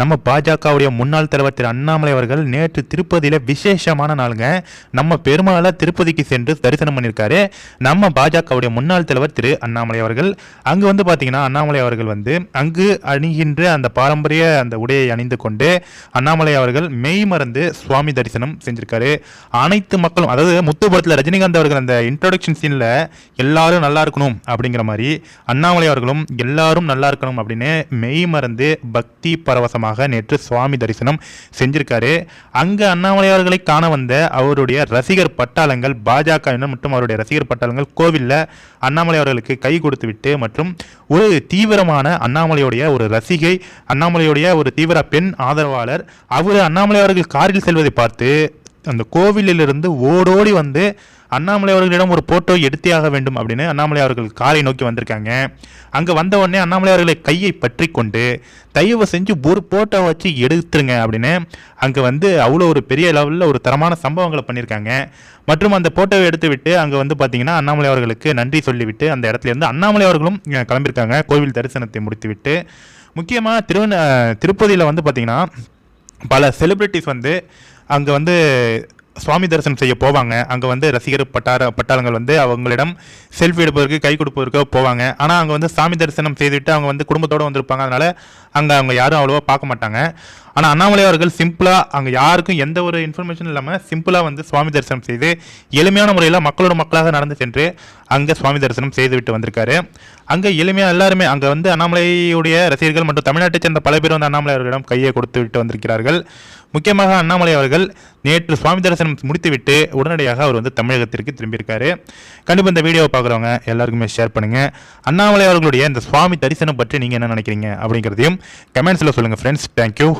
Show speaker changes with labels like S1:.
S1: நம்ம பாஜகவுடைய முன்னாள் தலைவர் திரு அண்ணாமலை அவர்கள் நேற்று திருப்பதியில் விசேஷமான நாளுங்க. நம்ம பெருமாளாக திருப்பதிக்கு சென்று தரிசனம் பண்ணியிருக்காரு. நம்ம பாஜகவுடைய முன்னாள் தலைவர் திரு அண்ணாமலை அவர்கள். அங்கு வந்து பார்த்தீங்கன்னா அண்ணாமலை அவர்கள் வந்து அங்கு அணிகின்ற அந்த பாரம்பரிய அந்த உடையை அணிந்து கொண்டு அண்ணாமலை அவர்கள் மெய் மறந்து சுவாமி தரிசனம் செஞ்சிருக்காரு. அனைத்து மக்களும் அதாவது முத்துபுரத்தில் ரஜினிகாந்த் அவர்கள் அந்த இன்ட்ரோடக்ஷன் சீனில் எல்லாரும் நல்லா இருக்கணும் அப்படிங்கிற மாதிரி அண்ணாமலை அவர்களும் எல்லாரும் நல்லா இருக்கணும் அப்படின்னு மெய் மறந்து பக்தி பரவசமாக நேற்று சுவாமி தரிசனம் செஞ்சிருக்காரு. அங்கே அண்ணாமலை அவர்களை காண வந்த அவருடைய ரசிகர் பட்டாளங்கள் பாஜகவினர் மற்றும் அவருடைய ரசிகர் பட்டாளங்கள் கோவிலில் அண்ணாமலை அவர்களுக்கு கை கொடுத்து விட்டு மற்றும் ஒரு தீவிரமான அண்ணாமலையுடைய ஒரு ரசிகை அண்ணாமலையுடைய ஒரு தீவிர பெண் ஆதரவாளர் அவர் அண்ணாமலை அவர்கள் காரில் செல்வதை பார்த்து அந்த கோவிலிலிருந்து ஓடோடி வந்து அண்ணாமலை அவர்களிடம் ஒரு போட்டோ எடுத்தே ஆக வேண்டும் அப்படின்னு அண்ணாமலை அவர்கள் காரை நோக்கி வந்திருக்காங்க. அங்கே வந்த உடனே அண்ணாமலை அவர்களை கையை பற்றி கொண்டு தயவு செஞ்சு ஒரு போட்டோ வச்சு எடுத்துருங்க அப்படின்னு அங்கே வந்து அவ்வளோ ஒரு பெரிய லெவலில் ஒரு தரமான சம்பவங்களை பண்ணியிருக்காங்க மற்றும் அந்த போட்டோவை எடுத்து விட்டு அங்கே வந்து பார்த்தீங்கன்னா அண்ணாமலை அவர்களுக்கு நன்றி சொல்லிவிட்டு அந்த இடத்துல இருந்து அண்ணாமலை அவர்களும் கிளம்பியிருக்காங்க கோவில் தரிசனத்தை முடித்துவிட்டு. முக்கியமாக திருவண்ண திருப்பதியில் வந்து பார்த்திங்கன்னா பல செலிபிரிட்டிஸ் வந்து அங்கே வந்து சுவாமி தரிசனம் செய்ய போவாங்க. அங்கே வந்து ரசிகர் பட்டார பட்டாளங்கள் வந்து அவங்களிடம் செல்ஃபி எடுப்பதற்கு கை கொடுப்பதற்கு போவாங்க. ஆனால் அங்கே வந்து சாமி தரிசனம் செய்துவிட்டு அவங்க வந்து குடும்பத்தோடு வந்திருப்பாங்க. அதனால் அங்கே அவங்க யாரும் அவ்வளோவா பார்க்க மாட்டாங்க. ஆனால் அண்ணாமலை அவர்கள் சிம்பிளாக அங்கே யாருக்கும் எந்த ஒரு இன்ஃபர்மேஷன் இல்லாமல் சிம்பிளாக வந்து சுவாமி தரிசனம் செய்து எளிமையான முறையில் மக்களோட மக்களாக நடந்து சென்று அங்கே சுவாமி தரிசனம் செய்துவிட்டு வந்திருக்காரு. அங்கே எளிமையாக எல்லாருமே அங்கே வந்து அண்ணாமலையுடைய ரசிகர்கள் மற்றும் தமிழ்நாட்டைச் சேர்ந்த பல பேர் வந்து அண்ணாமலை அவர்களிடம் கையை கொடுத்து விட்டு வந்திருக்கிறார்கள். முக்கியமாக அண்ணாமலை அவர்கள் நேற்று சுவாமி தரிசனம் முடித்துவிட்டு உடனடியாக அவர் வந்து தமிழகத்திற்கு திரும்பியிருக்காரு. கண்டிப்பாக இந்த வீடியோவை பார்க்குறவங்க எல்லாருக்குமே ஷேர் பண்ணுங்கள் அண்ணாமலை அவர்களுடைய இந்த சுவாமி தரிசனம் பற்றி நீங்கள் என்ன நினைக்கிறீங்க அப்படிங்கிறதையும் கமெண்ட்ஸில் சொல்லுங்கள் ஃப்ரெண்ட்ஸ் தேங்க்யூ